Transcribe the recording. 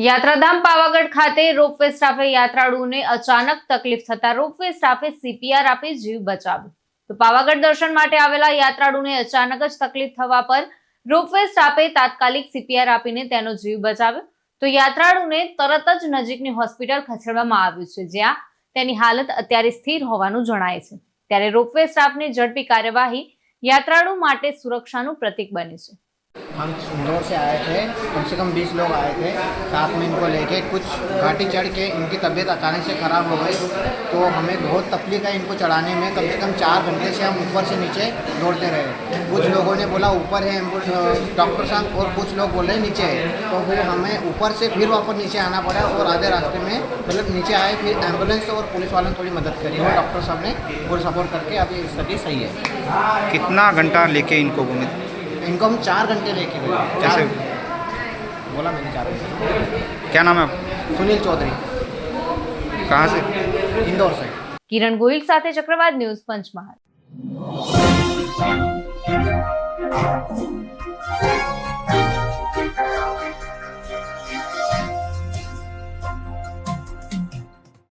યાત્રાધામ પાવાગઢ ખાતે રોપવે સ્ટાફે યાત્રાળુઓને અચાનક તકલીફ થતા રોપવે સ્ટાફે સીપીઆર આપી જીવ બચાવ્યો. તો પાવાગઢ દર્શન માટે આવેલા યાત્રાળુને અચાનક જ તકલીફ થવા પર રોપવે સ્ટાફે તાત્કાલિક સીપીઆર આપીને તેનો જીવ બચાવ્યો. તો યાત્રાળુને તરત જ નજીકની હોસ્પિટલ ખસેડવામાં આવ્યું છે, જ્યાં તેની હાલત અત્યારે સ્થિર હોવાનું જણાય છે. ત્યારે રોપવે સ્ટાફની ઝડપી કાર્યવાહી યાત્રાળુ માટે સુરક્ષાનું પ્રતીક બની છે. हम इंदौर से आए थे, कम से कम 20 लोग आए थे, साथ में इनको लेके कुछ घाटी चढ़ के इनकी तबीयत अचानक से ख़राब हो गई। तो हमें बहुत तकलीफ़ है इनको चढ़ाने में, कम से कम चार घंटे से हम ऊपर से नीचे दौड़ते रहे। कुछ लोगों ने बोला, ऊपर है डॉक्टर साहब, और कुछ लोग बोले, नीचे है। तो फिर हमें ऊपर से फिर वापस नीचे आना पड़ा और आधे रास्ते में मतलब नीचे आए, फिर एंबुलेंस और पुलिस वालों ने थोड़ी मदद करी और डॉक्टर साहब ने पूरा सपोर्ट करके अभी स्थिति सही है। कितना घंटा लेके इनको घूमे इनको हम चार घंटे लेके गए कैसे? चार- बोला मैंने चार घंटे क्या नाम है आपका सुनील चौधरी कहाँ से इंदौर से કિરણ ગોહિલ સાથે ચક્રવાત ન્યૂઝ પંચમહાલ